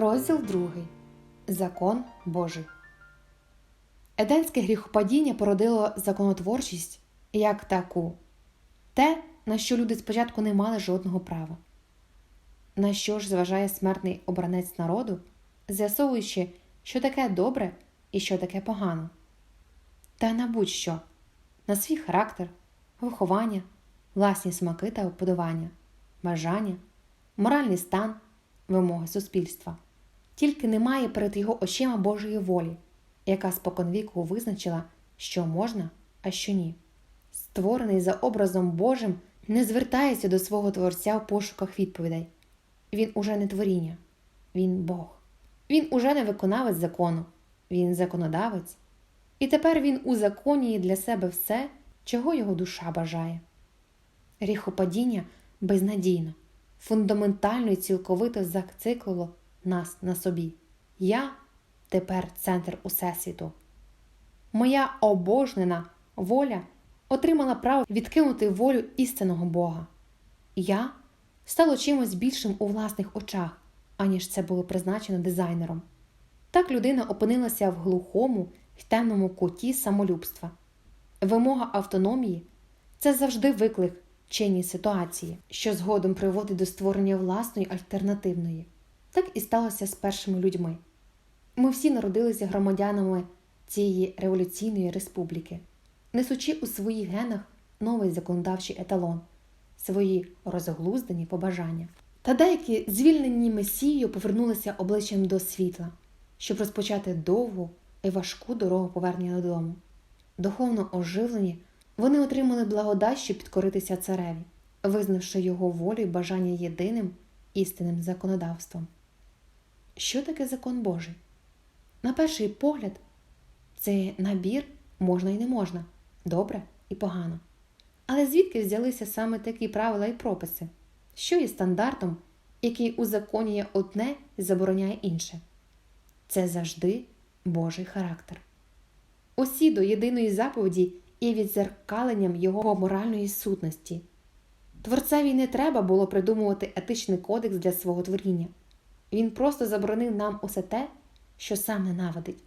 Розділ 2. Закон Божий. Еденське гріхопадіння породило законотворчість як таку те, на що люди спочатку не мали жодного права. На що ж зважає смертний обранець народу, з'ясовуючи, що таке добре і що таке погано. Та на будь-що на свій характер, виховання, власні смаки та вподобання, бажання, моральний стан, вимоги суспільства. Тільки немає перед його очима Божої волі, яка споконвіку визначила, що можна, а що ні. Створений за образом Божим, не звертається до свого Творця в пошуках відповідей. Він уже не творіння, він Бог. Він уже не виконавець закону, він законодавець. І тепер він узаконює для себе все, чого його душа бажає. Гріхопадіння безнадійно, фундаментально і цілковито зациклило нас на собі. Я тепер центр Усесвіту. Моя обожнена воля отримала право відкинути волю істинного Бога. Я стало чимось більшим у власних очах, аніж це було призначено дизайнером. Так людина опинилася в глухому й темному куті самолюбства. Вимога автономії це завжди виклик чинній ситуації, що згодом приводить до створення власної альтернативної. Так і сталося з першими людьми. Ми всі народилися громадянами цієї революційної республіки, несучи у своїх генах новий законодавчий еталон, свої розглуздані побажання. Та деякі звільнені месією повернулися обличчям до світла, щоб розпочати довгу і важку дорогу повернення додому. Духовно оживлені, вони отримали благодать, щоб підкоритися цареві, визнавши його волю і бажання єдиним істинним законодавством. Що таке закон Божий? На перший погляд, це набір можна і не можна, добре і погано. Але звідки взялися саме такі правила і прописи, що є стандартом, який узаконює одне і забороняє інше? Це завжди Божий характер. Усі до єдиної заповіді і відзеркаленням його моральної сутності. Творцеві не треба було придумувати етичний кодекс для свого творіння. Він просто заборонив нам усе те, що сам ненавидить,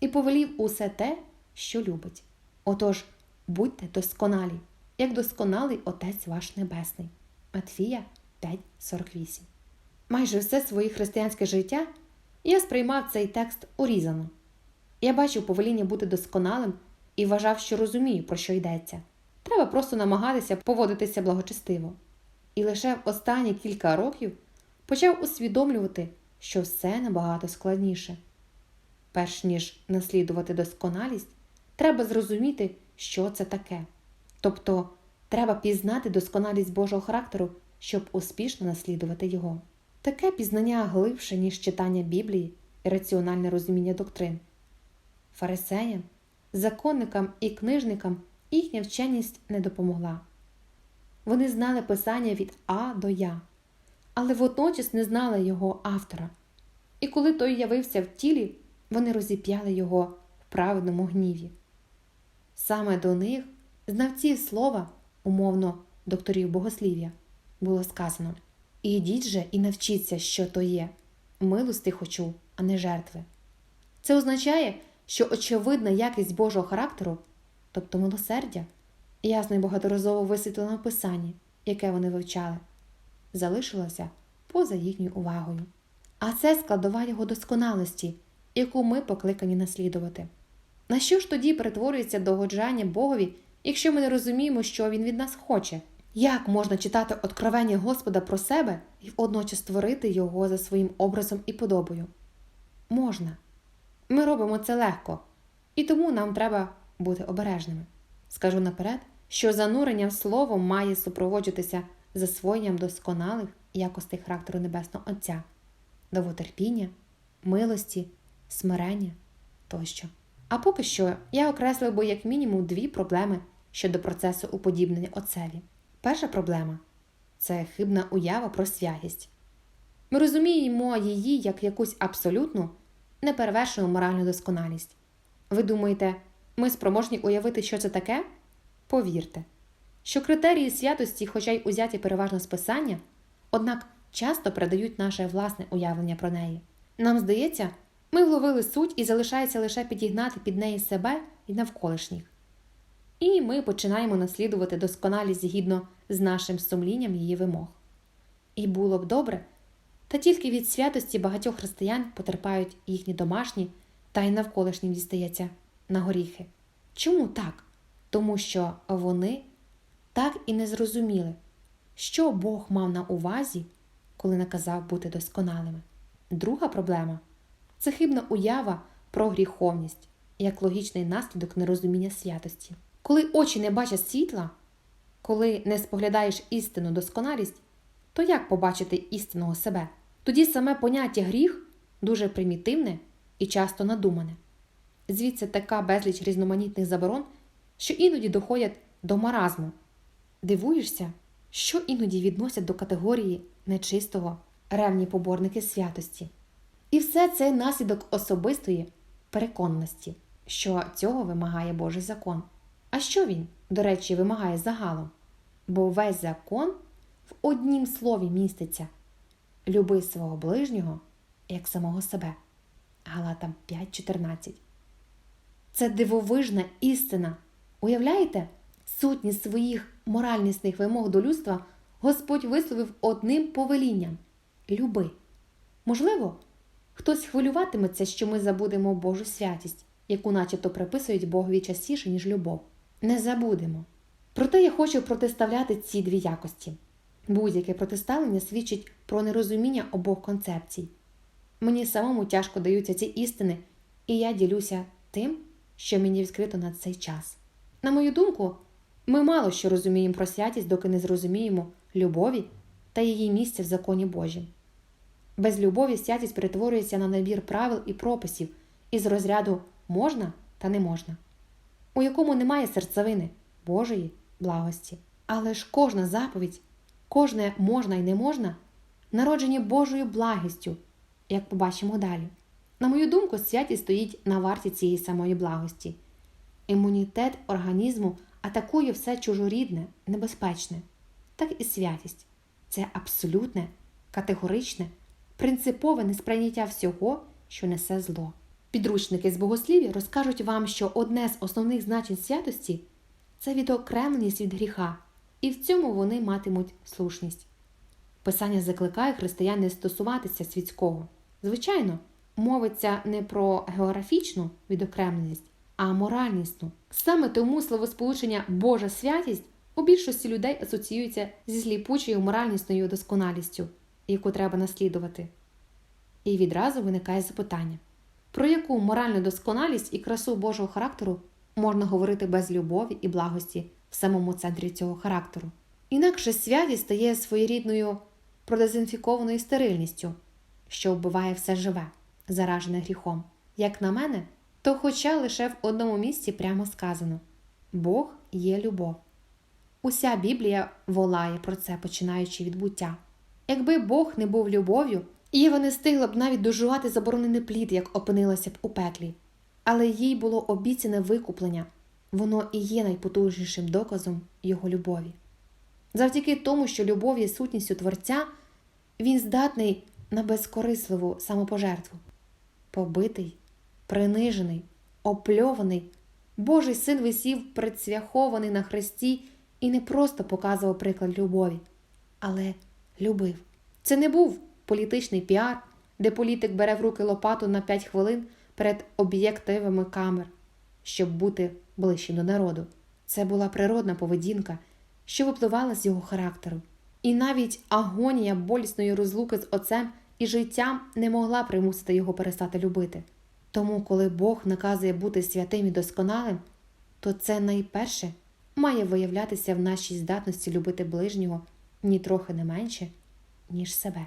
і повелів усе те, що любить. Отож, будьте досконалі, як досконалий Отець ваш Небесний. Матфія 5,48. Майже все своє християнське життя я сприймав цей текст урізано. Я бачив повеління бути досконалим і вважав, що розумію, про що йдеться. Треба просто намагатися поводитися благочестиво. І лише в останні кілька років почав усвідомлювати, що все набагато складніше. Перш ніж наслідувати досконалість, треба зрозуміти, що це таке. Тобто, треба пізнати досконалість Божого характеру, щоб успішно наслідувати його. Таке пізнання глибше, ніж читання Біблії і раціональне розуміння доктрин. Фарисеям, законникам і книжникам їхня вченість не допомогла. Вони знали писання від А до Я, але водночас не знали його автора. І коли той явився в тілі, вони розіп'яли його в праведному гніві. Саме до них, знавців слова, умовно докторів богослів'я, було сказано Ідіть же і навчіться, що то є. Милости хочу, а не жертви. Це означає, що очевидна якість Божого характеру, тобто милосердя, ясно і багаторазово висвітлено в писанні, яке вони вивчали, залишилося поза їхньою увагою. А це складова його досконалості, яку ми покликані наслідувати. На що ж тоді перетворюється догоджання Богові, якщо ми не розуміємо, що Він від нас хоче? Як можна читати откровення Господа про себе і водночас створити його за своїм образом і подобою? Можна. Ми робимо це легко, і тому нам треба бути обережними. Скажу наперед, що занурення в слово має супроводжуватися засвоєнням досконалих якостей характеру Небесного Отця, довготерпіння, милості, смирення тощо. А поки що я окреслив би як мінімум дві проблеми щодо процесу уподібнення Отцеві. Перша проблема це хибна уява про святість. Ми розуміємо її як якусь абсолютну, неперевершену моральну досконалість. Ви думаєте, ми спроможні уявити, що це таке? Повірте, що критерії святості, хоча й узяті переважно з писання, однак часто передають наше власне уявлення про неї. Нам здається, ми вловили суть і залишається лише підігнати під неї себе і навколишніх. І ми починаємо наслідувати досконалість згідно з нашим сумлінням її вимог. І було б добре, та тільки від святості багатьох християн потерпають їхні домашні та й навколишнім дістається на горіхи. Чому так? Тому що вони так і не зрозуміли, що Бог мав на увазі, коли наказав бути досконалими. Друга проблема це хибна уява про гріховність як логічний наслідок нерозуміння святості. Коли очі не бачать світла, коли не споглядаєш істинну досконалість, то як побачити істинного себе? Тоді саме поняття гріх дуже примітивне і часто надумане. Звідси така безліч різноманітних заборон, що іноді доходять до маразму. Дивуєшся, що іноді відносять до категорії нечистого ревні поборники святості. І все це наслідок особистої переконності, що цього вимагає Божий закон. А що він, до речі, вимагає загалом? Бо весь закон в однім слові міститься люби свого ближнього як самого себе. Галатам 5.14. Це дивовижна істина. Уявляєте, сутність своїх моральнісних вимог до людства Господь висловив одним повелінням люби. Можливо, хтось хвилюватиметься, що ми забудемо Божу святість, яку начебто приписують Богові частіше, ніж любов. Не забудемо. Проте я хочу протиставляти ці дві якості. Будь-яке протиставлення свідчить про нерозуміння обох концепцій. Мені самому тяжко даються ці істини, і я ділюся тим, що мені відкрито на цей час. На мою думку, ми мало що розуміємо про святість, доки не зрозуміємо любові та її місця в законі Божім. Без любові святість перетворюється на набір правил і прописів із розряду можна та не можна, у якому немає серцевини Божої благості. Але ж кожна заповідь, кожне можна і не можна народжені Божою благістю, як побачимо далі. На мою думку, святість стоїть на варті цієї самої благості. Імунітет організму атакує все чужорідне, небезпечне, так і святість це абсолютне, категоричне, принципове несприйняття всього, що несе зло. Підручники з богослів'я розкажуть вам, що одне з основних значень святості це відокремленість від гріха, і в цьому вони матимуть слушність. Писання закликає християн не стосуватися світського. Звичайно, мовиться не про географічну відокремленість, а моральнісну. Саме тому словосполучення Божа святість у більшості людей асоціюється зі сліпучою моральнісною досконалістю, яку треба наслідувати. І відразу виникає запитання: про яку моральну досконалість і красу Божого характеру можна говорити без любові і благості в самому центрі цього характеру? Інакше святість стає своєрідною продезінфікованою стерильністю, що вбиває все живе, заражене гріхом. Як на мене, то хоча лише в одному місці прямо сказано Бог є любов. Уся Біблія волає про це, починаючи від буття. Якби Бог не був любов'ю, Єва не стигла б навіть дожувати заборонений плід, як опинилася б у пеклі, але їй було обіцяне викуплення, воно і є найпотужнішим доказом його любові. Завдяки тому, що любов є сутністю Творця, він здатний на безкорисливу самопожертву. Побитий, принижений, опльований, Божий син висів предсвяхований на хресті і не просто показував приклад любові, але любив. Це не був політичний піар, де політик бере в руки лопату на 5 хвилин перед об'єктивами камер, щоб бути ближчим до народу. Це була природна поведінка, що випливала з його характеру. І навіть агонія болісної розлуки з отцем і життям не могла примусити його перестати любити. Тому, коли Бог наказує бути святим і досконалим, то це найперше має виявлятися в нашій здатності любити ближнього ні трохи не менше, ніж себе.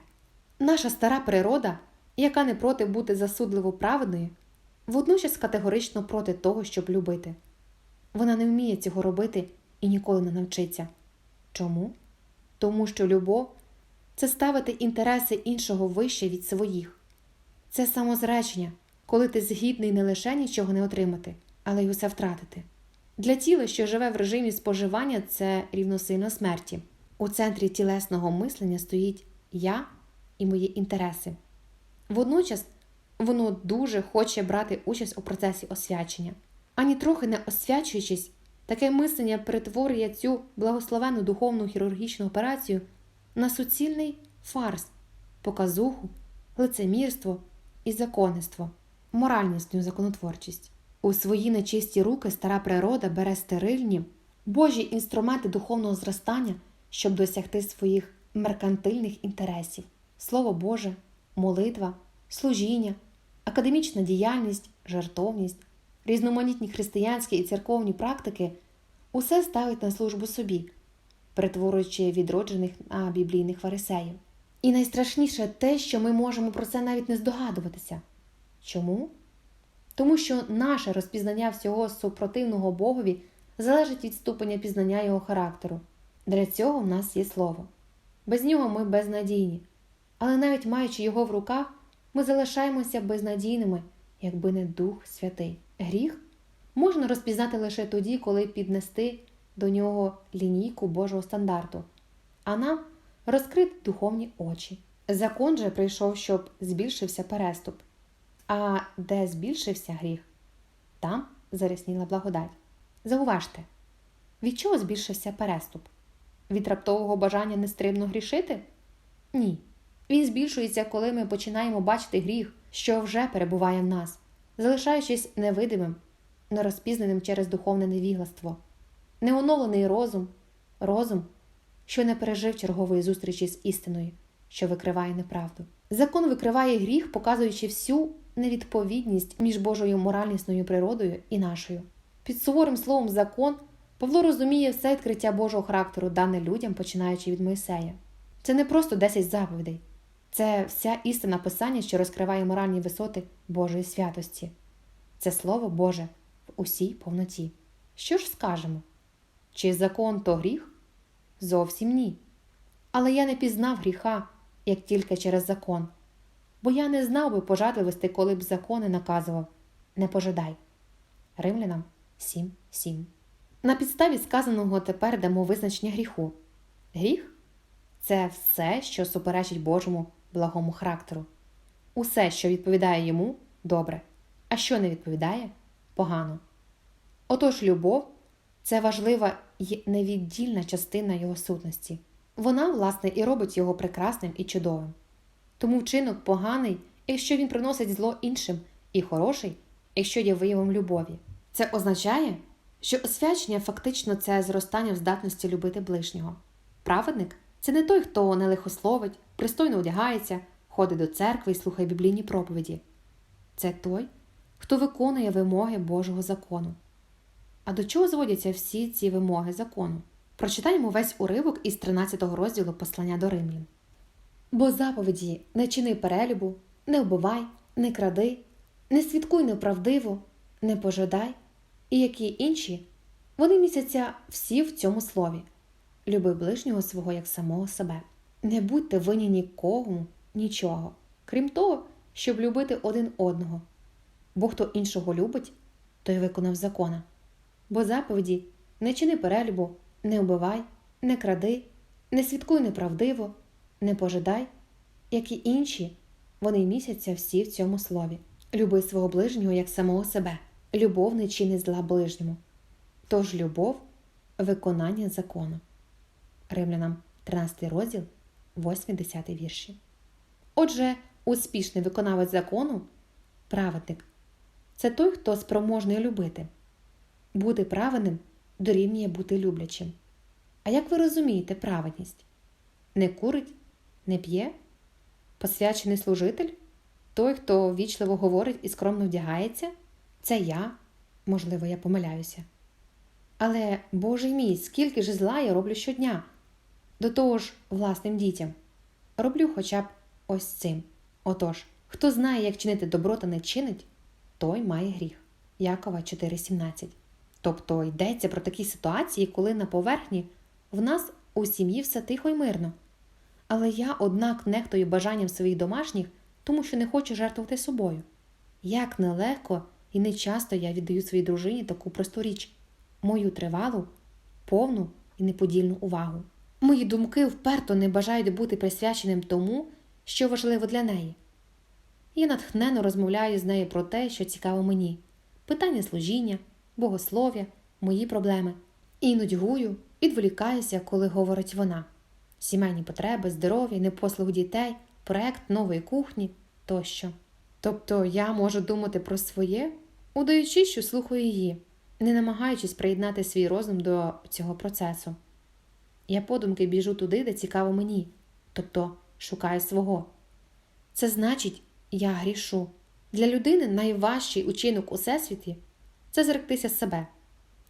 Наша стара природа, яка не проти бути засудливо праведною, водночас категорично проти того, щоб любити. Вона не вміє цього робити і ніколи не навчиться. Чому? Тому що любов це ставити інтереси іншого вище від своїх. Це самозречення, коли ти згідний не лише нічого не отримати, але й усе втратити. Для тіла, що живе в режимі споживання, це рівносильно смерті. У центрі тілесного мислення стоїть я і мої інтереси. Водночас воно дуже хоче брати участь у процесі освячення. Ані трохи не освячуючись, таке мислення перетворює цю благословенну духовну хірургічну операцію на суцільний фарс, показуху, лицемірство і законництво, моральністю законотворчість. У свої нечисті руки стара природа бере стерильні, божі інструменти духовного зростання, щоб досягти своїх меркантильних інтересів. Слово Боже, молитва, служіння, академічна діяльність, жартовність, різноманітні християнські і церковні практики усе ставить на службу собі, перетворюючи відроджених на біблійних фарисеїв. І найстрашніше те, що ми можемо про це навіть не здогадуватися. Чому? Тому що наше розпізнання всього супротивного Богові залежить від ступеня пізнання його характеру. Для цього в нас є слово. Без нього ми безнадійні, але навіть маючи його в руках, ми залишаємося безнадійними, якби не Дух Святий. Гріх можна розпізнати лише тоді, коли піднести до нього лінійку Божого стандарту, а нам розкрити духовні очі. Закон же прийшов, щоб збільшився переступ. А де збільшився гріх, там зарясніла благодать. Зауважте, від чого збільшився переступ? Від раптового бажання нестримно грішити? Ні. Він збільшується, коли ми починаємо бачити гріх, що вже перебуває в нас, залишаючись невидимим, нерозпізнаним через духовне невігластво, неоновлений розум, розум, що не пережив чергової зустрічі з істиною, що викриває неправду. Закон викриває гріх, показуючи всю невідповідність між Божою моральнісною природою і нашою. Під суворим словом закон Павло розуміє все відкриття Божого характеру, дане людям, починаючи від Мойсея. Це не просто 10 заповідей, це вся істина писання, що розкриває моральні висоти Божої святості. Це Слово Боже в усій повноті. Що ж скажемо? Чи закон то гріх? Зовсім ні. Але я не пізнав гріха, як тільки через закон, бо я не знав би пожадливості, коли б закони наказував не пожадай. Римлянам 7.7 На підставі сказаного тепер дамо визначення гріху. Гріх це все, що суперечить Божому благому характеру. Усе, що відповідає йому, добре, а що не відповідає погано. Отож, любов це важлива і невіддільна частина його сутності. Вона, власне, і робить його прекрасним і чудовим. Тому вчинок поганий, якщо він приносить зло іншим, і хороший, якщо є виявом любові. Це означає, що освячення фактично це зростання в здатності любити ближнього. Праведник це не той, хто не лихословить, пристойно одягається, ходить до церкви і слухає біблійні проповіді. Це той, хто виконує вимоги Божого закону. А до чого зводяться всі ці вимоги закону? Прочитаємо весь уривок із 13 розділу послання до римлян. Бо заповіді не чини перелюбу, не вбивай, не кради, не свідкуй неправдиво, не пожадай, і які інші, вони місяця всі в цьому слові люби ближнього свого як самого себе. Не будьте винні нікому, нічого, крім того, щоб любити один одного. Бо хто іншого любить, той виконав закона. Бо заповіді не чини перелюбу, не вбивай, не кради, не свідкуй неправдиво, не пожидай, як і інші, вони місяця всі в цьому слові. Люби свого ближнього як самого себе. Любов не чинить зла ближньому. Тож любов виконання закону. Римлянам 13 розділ, 8-10 вірші. Отже, успішний виконавець закону праведник це той, хто спроможний любити. Бути праведним дорівнює бути люблячим. А як ви розумієте праведність? Не курить, не п'є? Посвячений служитель? Той, хто вічливо говорить і скромно вдягається? Це я, можливо, я помиляюся. Але, Боже мій, скільки ж зла я роблю щодня, до того ж, власним дітям. Роблю хоча б ось цим. Отож, хто знає, як чинити добро та не чинить, той має гріх. Якова 4,17. Тобто йдеться про такі ситуації, коли на поверхні в нас у сім'ї все тихо й мирно. Але я, однак, нехтою бажанням своїх домашніх, тому що не хочу жертвувати собою. Як нелегко і не часто я віддаю своїй дружині таку просту річ мою тривалу, повну і неподільну увагу. Мої думки вперто не бажають бути присвяченим тому, що важливо для неї. Я натхненно розмовляю з нею про те, що цікаво мені: питання служіння, богослов'я, мої проблеми. І нудьгую, відволікаюся, коли говорить вона: сімейні потреби, здоров'я, непослуг дітей, проект нової кухні тощо. Тобто я можу думати про своє, удаючи, що слухаю її, не намагаючись приєднати свій розум до цього процесу. Я подумки біжу туди, де цікаво мені, тобто шукаю свого. Це значить, я грішу. Для людини найважчий учинок у всесвіті це зректися себе.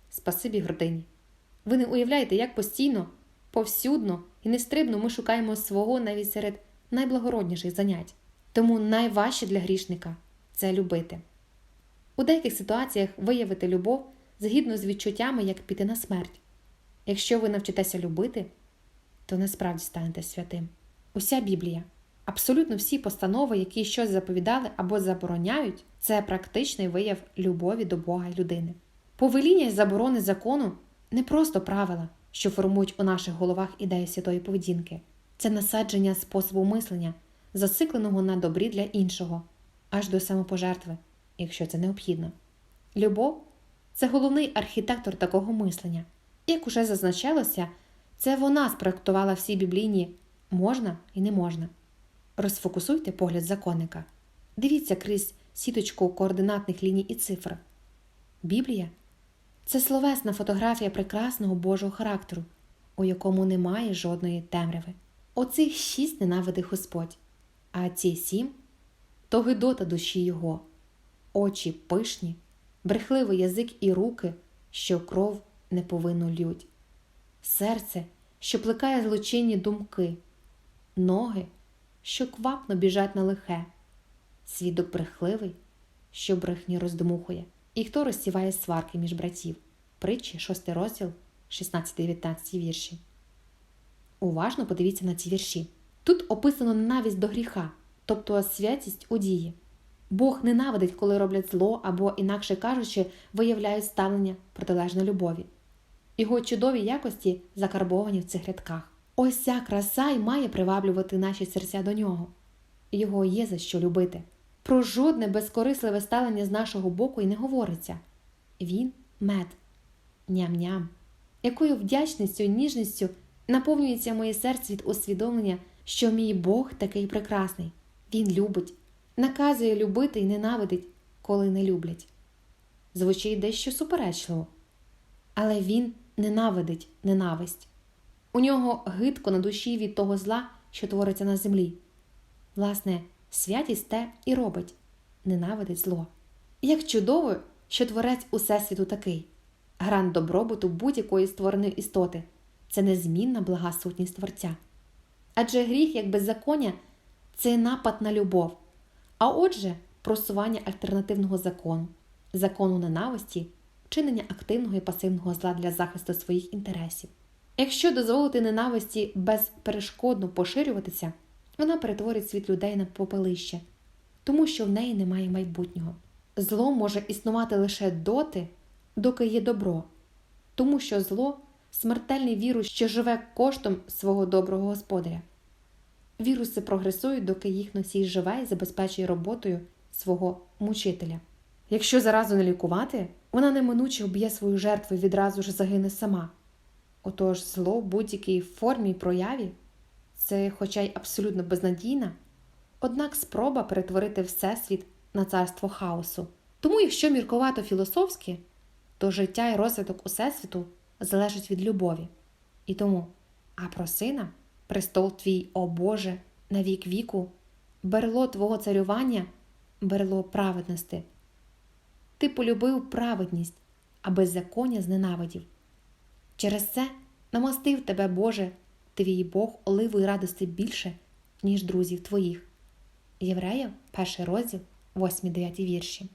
Спасибі гордині. Ви не уявляєте, як постійно, повсюдно і нестрибно ми шукаємо свого навіть серед найблагородніших занять. Тому найважче для грішника це любити. У деяких ситуаціях виявити любов згідно з відчуттями, як піти на смерть. Якщо ви навчитеся любити, то насправді станете святим. Уся Біблія, абсолютно всі постанови, які щось заповідали або забороняють, це практичний вияв любові до Бога і людини. Повеління й заборони закону не просто правила, що формують у наших головах ідею святої поведінки, це насадження способу мислення, зацикленого на добрі для іншого, аж до самопожертви, якщо це необхідно. Любов це головний архітектор такого мислення. Як уже зазначалося, це вона спроектувала всі біблійні можна і не можна. Розфокусуйте погляд законника. Дивіться крізь сіточку координатних ліній і цифр. Біблія це словесна фотографія прекрасного Божого характеру, у якому немає жодної темряви. Оцих шість ненавидить Господь, а ці сім то гидота душі Його, очі пишні, брехливий язик і руки, що кров не повинну лють, серце, що плекає злочинні думки, ноги, що квапно біжать на лихе, свідок брехливий, що брехні роздмухує, і хто розсіває сварки між братів. Притчі, 6 розділ, 16-19 вірші. Уважно подивіться на ці вірші. Тут описано ненависть до гріха, тобто святість у дії. Бог ненавидить, коли роблять зло або, інакше кажучи, виявляють ставлення протилежно любові. Його чудові якості закарбовані в цих рядках. Ось ця краса й має приваблювати наші серця до нього. Його є за що любити. Про жодне безкорисливе ставлення з нашого боку й не говориться. Він мед, ням-ням. Якою вдячністю і ніжністю наповнюється моє серце від усвідомлення, що мій Бог такий прекрасний. Він любить, наказує любити і ненавидить, коли не люблять. Звучить дещо суперечливо, але він ненавидить ненависть. У нього гидко на душі від того зла, що твориться на землі. Власне, святість те і робить ненавидить зло. Як чудово, що творець Усесвіту такий грант добробуту будь-якої створеної істоти це незмінна блага сутність Творця. Адже гріх, як беззаконня, це напад на любов, а отже, просування альтернативного закону, закону ненависті, чинення активного і пасивного зла для захисту своїх інтересів. Якщо дозволити ненависті безперешкодно поширюватися, вона перетворить світ людей на попелище, тому що в неї немає майбутнього. Зло може існувати лише доти, доки є добро, тому що зло смертельний вірус, що живе коштом свого доброго господаря. Віруси прогресують, доки їх носій живе і забезпечує роботою свого мучителя. Якщо заразу не лікувати, вона неминуче об'є свою жертву і відразу ж загине сама. Отож, зло в будь-якій формі і прояві це, хоча й абсолютно безнадійна, однак спроба перетворити Всесвіт на царство хаосу. Тому, якщо міркувато філософськи, то життя і розвиток Усесвіту залежить від любові. І тому, а про сина, престол твій, о Боже, на вік віку, берло Твого царювання, берло праведності. Ти полюбив праведність, а беззаконня зненавидів. Через це намастив тебе, Боже, твій Бог оливої радости більше, ніж друзів твоїх. Євреїв, перший розділ, 8-9 вірші.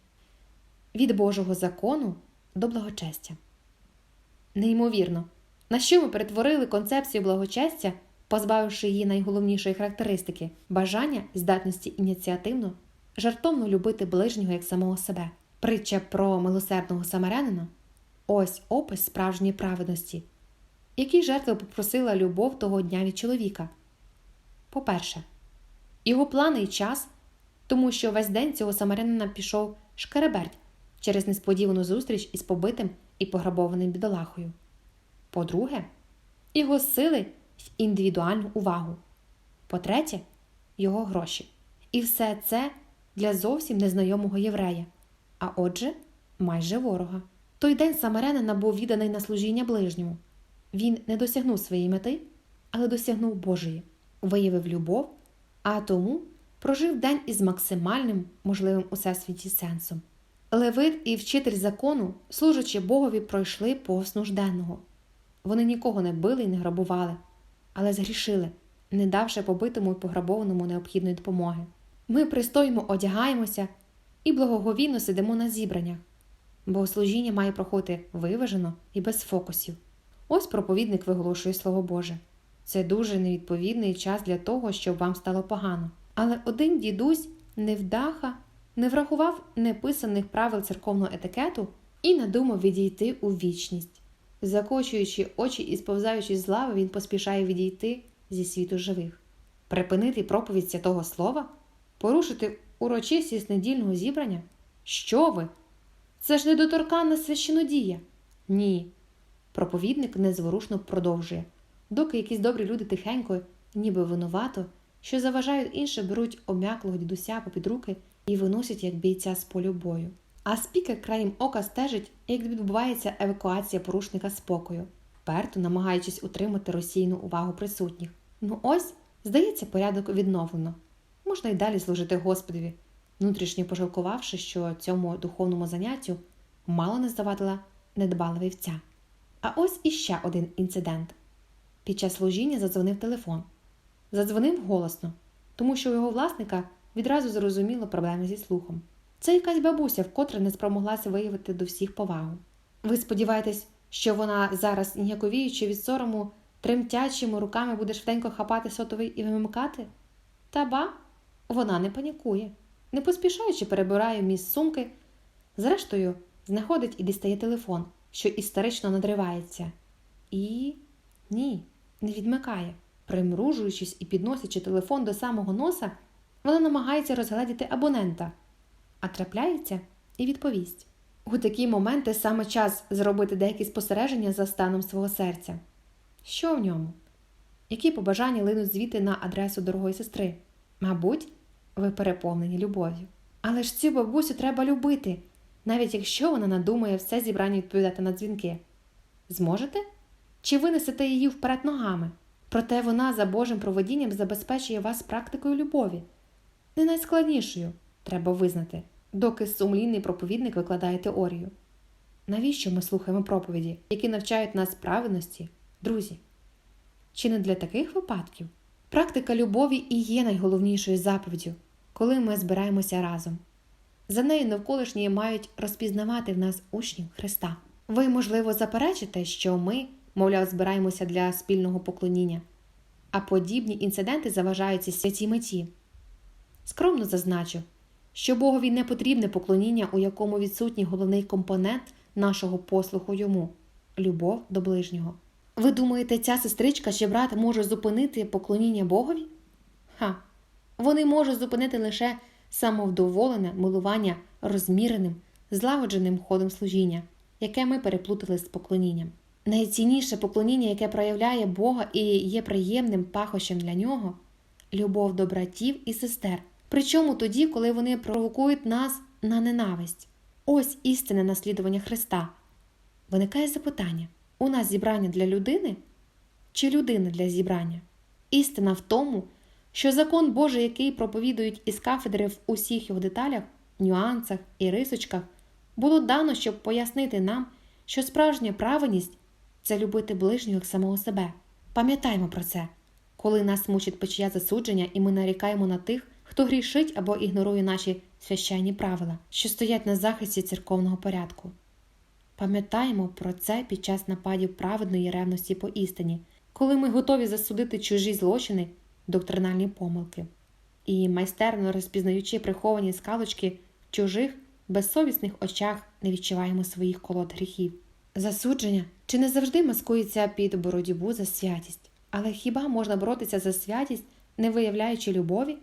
Від Божого закону до благочестя. Неймовірно, на що ми перетворили концепцію благочестя, позбавивши її найголовнішої характеристики бажання здатності ініціативно, жартовно любити ближнього як самого себе. Притча про милосердного самарянина ось опис справжньої праведності, який жертва попросила любов того дня від чоловіка. По-перше, його плани і час тому що весь день цього самарянина пішов шкереберть через несподівану зустріч із побитим і пограбованим бідолахою. По-друге, його сили в індивідуальну увагу. По-третє, його гроші. І все це для зовсім незнайомого єврея, а отже, майже ворога. Той день самарянина був відданий на служіння ближньому. Він не досягнув своєї мети, але досягнув Божої, виявив любов, а тому прожив день із максимальним можливим у всесвіті сенсом. Левит і вчитель закону, служачи Богові, пройшли повз нужденного. Вони нікого не били і не грабували, але згрішили, не давши побитому і пограбованому необхідної допомоги. Ми пристойно одягаємося і благоговійно сидимо на зібраннях. Богослужіння має проходити виважено і без фокусів. Ось проповідник виголошує Слово Боже. Це дуже невідповідний час для того, щоб вам стало погано. Але один дідусь невдаха не врахував неписаних правил церковного етикету і надумав відійти у вічність. Закочуючи очі і сповзаючи з лави, він поспішає відійти зі світу живих, припинити проповідь святого слова, порушити урочистість недільного зібрання. Що ви? Це ж недоторканна священодія. Ні. Проповідник незворушно продовжує, доки якісь добрі люди тихенько, ніби винувато, що заважають інше, беруть обмяклого дідуся попід руки і виносять як бійця з полю бою. А спікер краєм ока стежить, як відбувається евакуація порушника спокою, вперто намагаючись утримати розсійну увагу присутніх. Ну ось, здається, порядок відновлено. Можна й далі служити Господові, внутрішньо пожалкувавши, що цьому духовному заняттю мало не здаватила недбала вівця. А ось іще один інцидент. Під час служіння задзвонив телефон. Задзвонив голосно, тому що у його власника відразу зрозуміло проблеми зі слухом. Це якась бабуся, вкотре не спромоглася виявити до всіх повагу. Ви сподіваєтесь, що вона зараз, ніяковіючи від сорому, тремтячими руками буде швиденько хапати сотовий і вимикати? Та ба, вона не панікує, не поспішаючи перебирає міст сумки. Зрештою, знаходить і дістає телефон, що істерично надривається. І ні, не відмикає. Примружуючись і підносячи телефон до самого носа, вона намагається розгледіти абонента, а трапляється і відповість. У такі моменти саме час зробити деякі спостереження за станом свого серця. Що в ньому? Які побажання линуть звідти на адресу дорогої сестри? Мабуть, ви переповнені любов'ю. Але ж цю бабусю треба любити, навіть якщо вона надумає все зібрання відповідати на дзвінки. Зможете? Чи винесете її вперед ногами? Проте вона за Божим проводінням забезпечує вас практикою любові. Не найскладнішою, треба визнати, доки сумлінний проповідник викладає теорію. Навіщо ми слухаємо проповіді, які навчають нас правильності, друзі? Чи не для таких випадків? Практика любові і є найголовнішою заповіддю, коли ми збираємося разом. За нею навколишні мають розпізнавати в нас учнів Христа. Ви, можливо, заперечите, що ми, мовляв, збираємося для спільного поклоніння, а подібні інциденти заважають цій святій меті. Скромно зазначу, що Богові не потрібне поклоніння, у якому відсутній головний компонент нашого послуху йому любов до ближнього. Ви думаєте, ця сестричка чи брат може зупинити поклоніння Богові? Ха, вони можуть зупинити лише самовдоволене милування розміреним, злагодженим ходом служіння, яке ми переплутали з поклонінням. Найцінніше поклоніння, яке проявляє Бога і є приємним пахощем для нього любов до братів і сестер. Причому тоді, коли вони провокують нас на ненависть. Ось істинне наслідування Христа. Виникає запитання: у нас зібрання для людини чи людина для зібрання? Істина в тому, що закон Божий, який проповідують із кафедри в усіх його деталях, нюансах і рисочках, було дано, щоб пояснити нам, що справжня праведність це любити ближнього самого себе. Пам'ятаймо про це, коли нас мучить печія засудження, і ми нарікаємо на тих, хто грішить або ігнорує наші священні правила, що стоять на захисті церковного порядку. Пам'ятаємо про це під час нападів праведної ревності по істині, коли ми готові засудити чужі злочини, доктринальні помилки, і майстерно розпізнаючи приховані скалочки в чужих, безсовісних очах, не відчуваємо своїх колод гріхів. Засудження чи не завжди маскується під боротьбу за святість, але хіба можна боротися за святість, не виявляючи любові?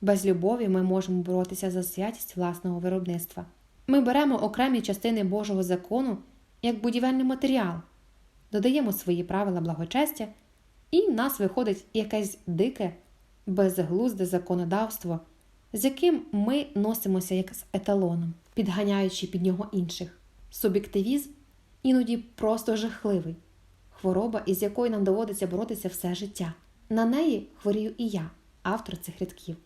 Без любові ми можемо боротися за святість власного виробництва. Ми беремо окремі частини Божого закону як будівельний матеріал, додаємо свої правила благочестя, і в нас виходить якесь дике, безглузде законодавство, з яким ми носимося як з еталоном, підганяючи під нього інших. Суб'єктивізм іноді просто жахливий, хвороба, із якою нам доводиться боротися все життя. На неї хворію і я, автор цих рядків.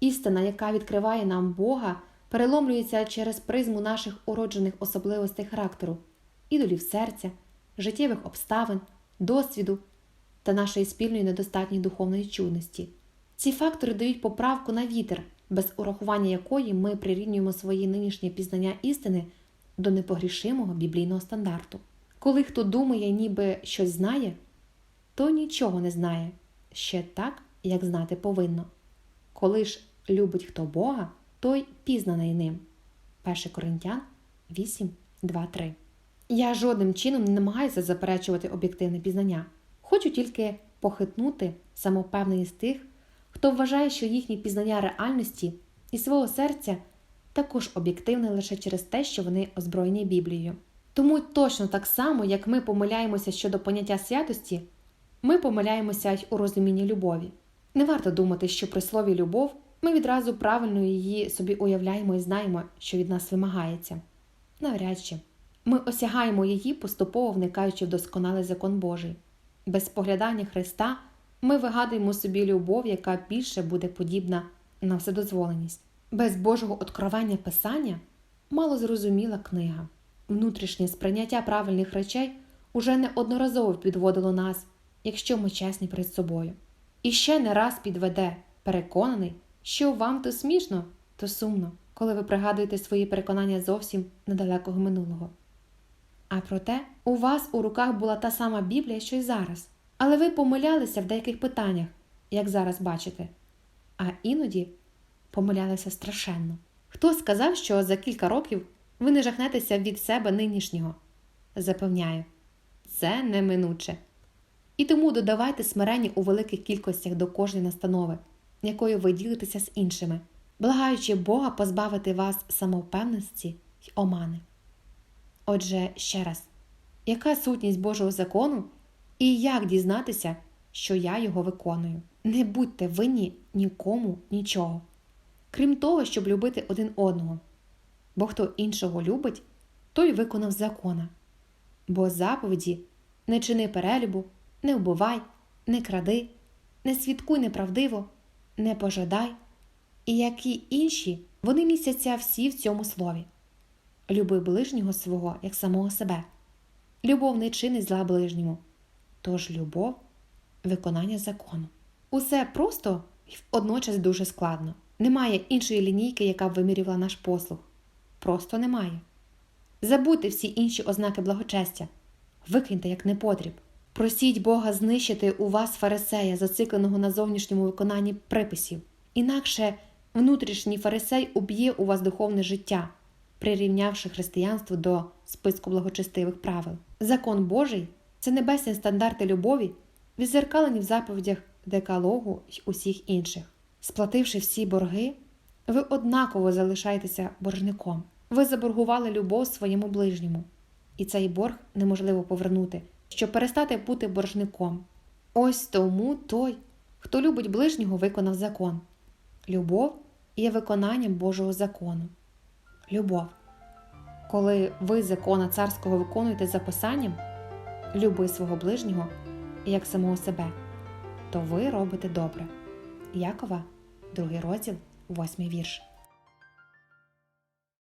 Істина, яка відкриває нам Бога, переломлюється через призму наших уроджених особливостей характеру, ідолів серця, життєвих обставин, досвіду та нашої спільної недостатньої духовної чудності. Ці фактори дають поправку на вітер, без урахування якої ми прирівнюємо свої нинішнє пізнання істини до непогрішимого біблійного стандарту. Коли хто думає, ніби щось знає, то нічого не знає ще так, як знати повинно. Коли ж любить хто Бога, той пізнаний ним. 1 Коринтян 8, 2, 3. Я жодним чином не намагаюся заперечувати об'єктивне пізнання. Хочу тільки похитнути самовпевненість тих, хто вважає, що їхнє пізнання реальності і свого серця також об'єктивне лише через те, що вони озброєні Біблією. Тому точно так само, як ми помиляємося щодо поняття святості, ми помиляємося й у розумінні любові. Не варто думати, що при слові любов ми відразу правильно її собі уявляємо і знаємо, що від нас вимагається. Навряд чи ми осягаємо її, поступово вникаючи в досконалий закон Божий. Без споглядання Христа ми вигадуємо собі любов, яка більше буде подібна на вседозволеність. Без Божого откровення Писання мало зрозуміла книга. Внутрішнє сприйняття правильних речей уже неодноразово підводило нас, якщо ми чесні перед собою. І ще не раз підведе, переконаний, що вам то смішно, то сумно, коли ви пригадуєте свої переконання зовсім недалекого минулого. А проте у вас у руках була та сама Біблія, що й зараз, але ви помилялися в деяких питаннях, як зараз бачите, а іноді помилялися страшенно. Хто сказав, що за кілька років ви не жахнетеся від себе нинішнього? Запевняю, це неминуче. І тому додавайте смирення у великих кількостях до кожної настанови, якою ви ділитеся з іншими, благаючи Бога позбавити вас самовпевненості й омани. Отже, ще раз, яка сутність Божого закону і як дізнатися, що я його виконую? Не будьте винні нікому нічого, крім того, щоб любити один одного. Бо хто іншого любить, той виконав закона. Бо заповіді не чини перелюбу, не вбивай, не кради, не свідкуй неправдиво, не пожадай, і які інші вони містяться всі в цьому слові. Люби ближнього свого як самого себе. Любов не чинить зла ближньому. Тож любов виконання закону. Усе просто і водночас дуже складно. Немає іншої лінійки, яка б вимірювала наш послуг. Просто немає. Забудьте всі інші ознаки благочестя, викиньте як непотріб. Просіть Бога знищити у вас фарисея, зацикленого на зовнішньому виконанні приписів. Інакше внутрішній фарисей уб'є у вас духовне життя, прирівнявши християнство до списку благочестивих правил. Закон Божий це небесні стандарти любові, відзеркалені в заповідях декалогу й усіх інших. Сплативши всі борги, ви однаково залишаєтеся боржником. Ви заборгували любов своєму ближньому, і цей борг неможливо повернути, щоб перестати бути боржником. Ось тому той, хто любить ближнього, виконав закон. Любов є виконанням Божого закону. Любов. Коли ви закона царського виконуєте за писанням, люби свого ближнього як самого себе, то ви робите добре. Якова, другий розділ, восьмий вірш.